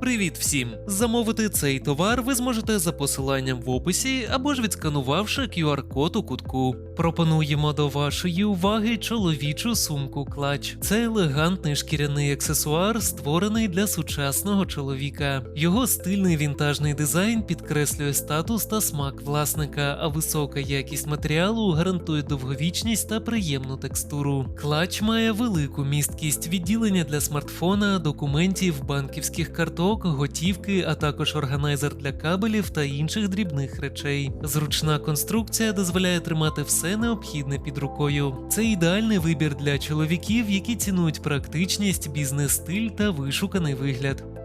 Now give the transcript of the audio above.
Привіт всім! Замовити цей товар ви зможете за посиланням в описі або ж відсканувавши QR-код у кутку. Пропонуємо до вашої уваги чоловічу сумку клач. Це елегантний шкіряний аксесуар, створений для сучасного чоловіка. Його стильний вінтажний дизайн підкреслює статус та смак власника, а висока якість матеріалу гарантує довговічність та приємну текстуру. Клач має велику місткість відділення для смартфона, документів, банківських карток, готівки, а також органайзер для кабелів та інших дрібних речей. Зручна конструкція дозволяє тримати все необхідне під рукою. Це ідеальний вибір для чоловіків, які цінують практичність, бізнес-стиль та вишуканий вигляд.